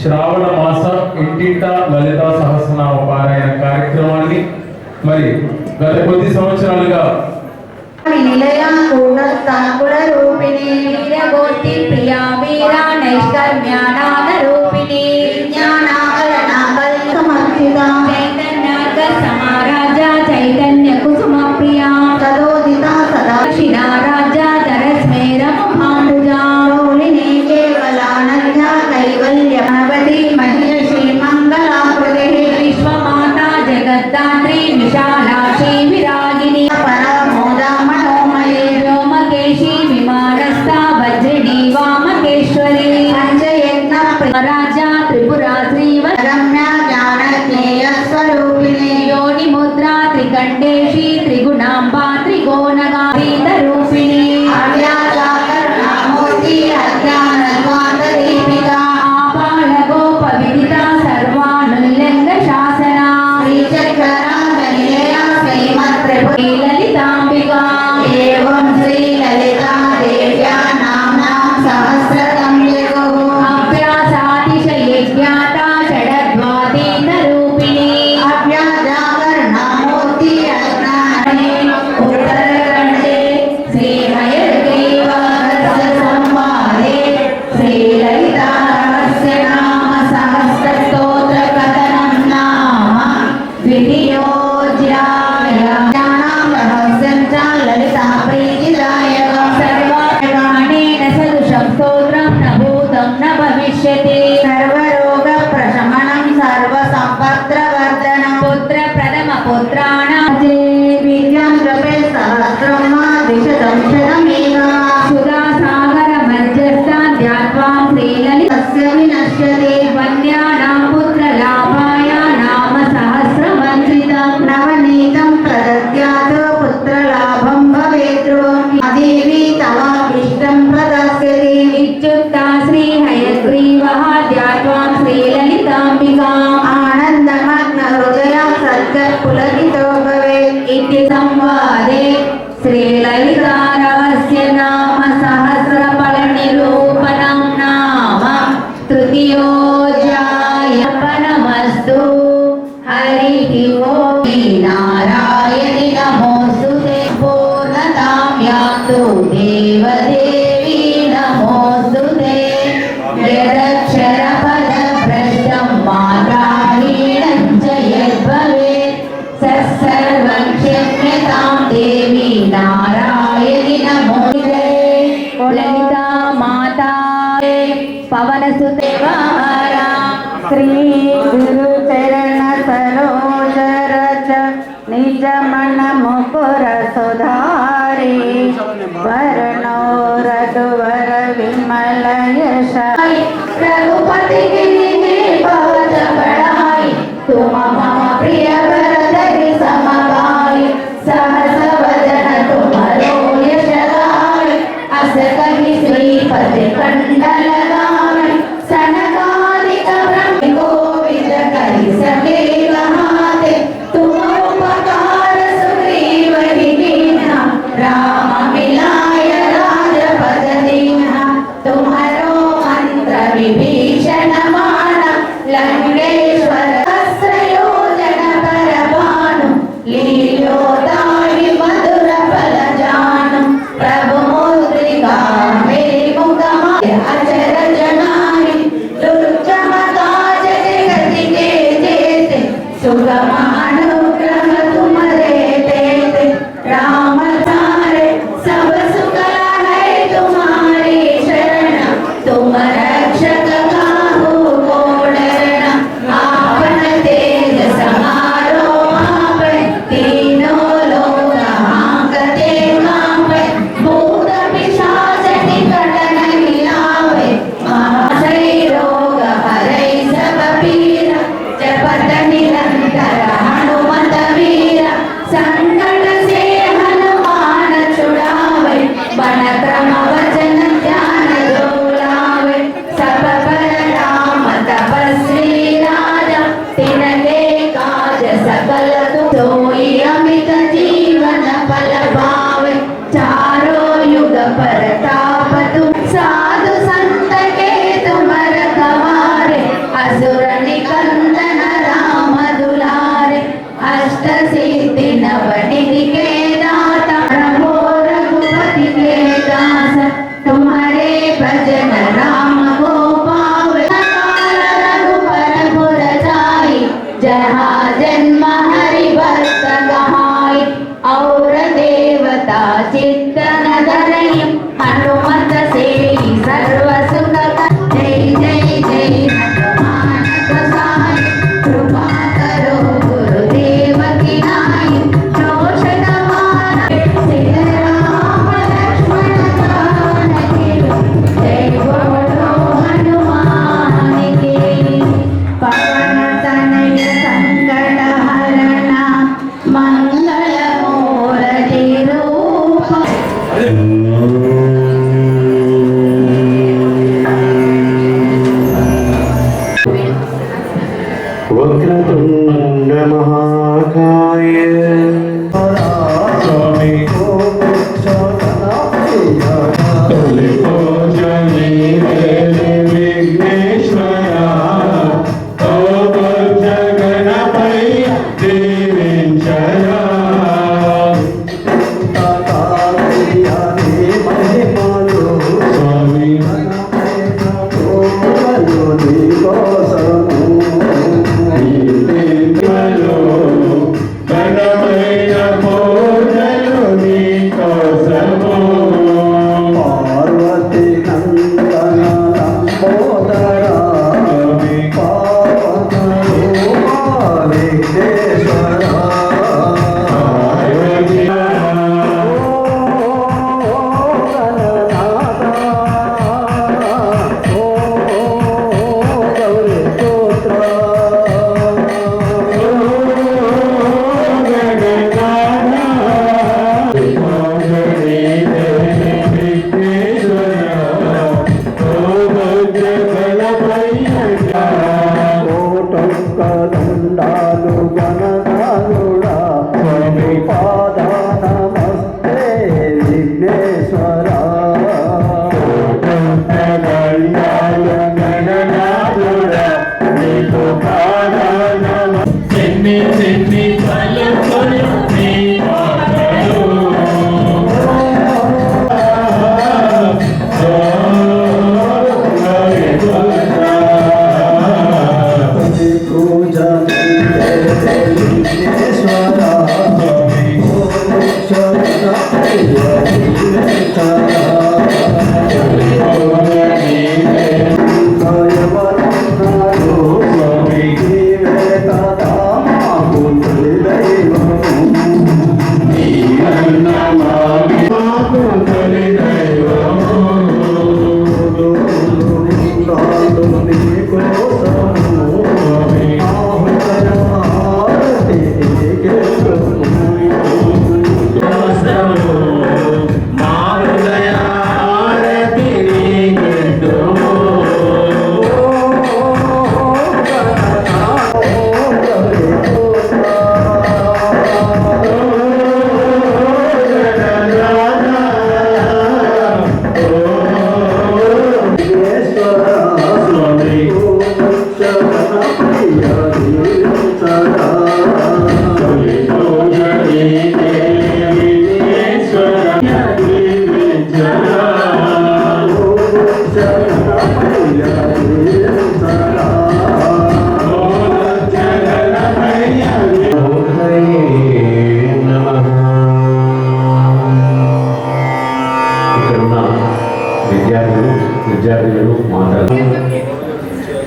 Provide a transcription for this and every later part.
శ్రావణ మాసం ఇంటింట లలిత సహస్రనామ పారాయణ కార్యక్రమాన్ని మరి గత కొద్ది సంవత్సరాలుగా నిలయ त्रिगण्डेशी त्रिगुणाम्बा त्रिगोणगा ନିଜ ମାନ ମୋ విభీషణమాణ లంకేశ్వర సయోజన పరమాణు లీలో తాడి మధుర ఫలజాను ప్రభు ముద్రికా మే ముఖమాయ అచర సుగమాను Anata जहा जन्म हरिभक्त और देवता चित्त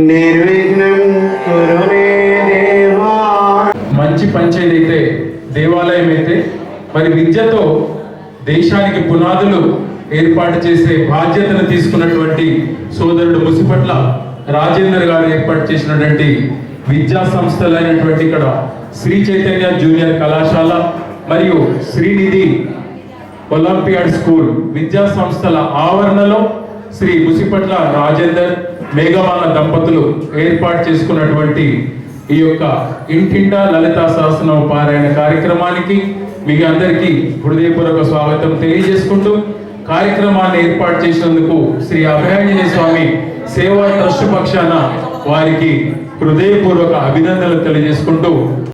నిర్విఘ్నం మంచి పంచాయతీ అయితే దేవాలయం అయితే మరి విద్యతో దేశానికి పునాదులు ఏర్పాటు చేసే బాధ్యతను తీసుకున్నటువంటి సోదరుడు ముసిపట్ల రాజేందర్ గారు ఏర్పాటు చేసినటువంటి విద్యా సంస్థలైనటువంటి ఇక్కడ శ్రీ చైతన్య జూనియర్ కళాశాల మరియు శ్రీనిధి ఒలింపియాడ్ స్కూల్ విద్యా సంస్థల ఆవరణలో శ్రీ ముసిపట్ల రాజేందర్ మేఘమాల దంపతులు ఏర్పాటు చేసుకున్నటువంటి ఈ యొక్క ఇంటిండా లలిత సహస్రనామ పారాయణ కార్యక్రమానికి మీ అందరికీ హృదయపూర్వక స్వాగతం తెలియజేసుకుంటూ కార్యక్రమాన్ని ఏర్పాటు చేసినందుకు శ్రీ అభయాంజనేయ స్వామి సేవా ట్రస్ట్ పక్షాన వారికి హృదయపూర్వక అభినందనలు తెలియజేసుకుంటూ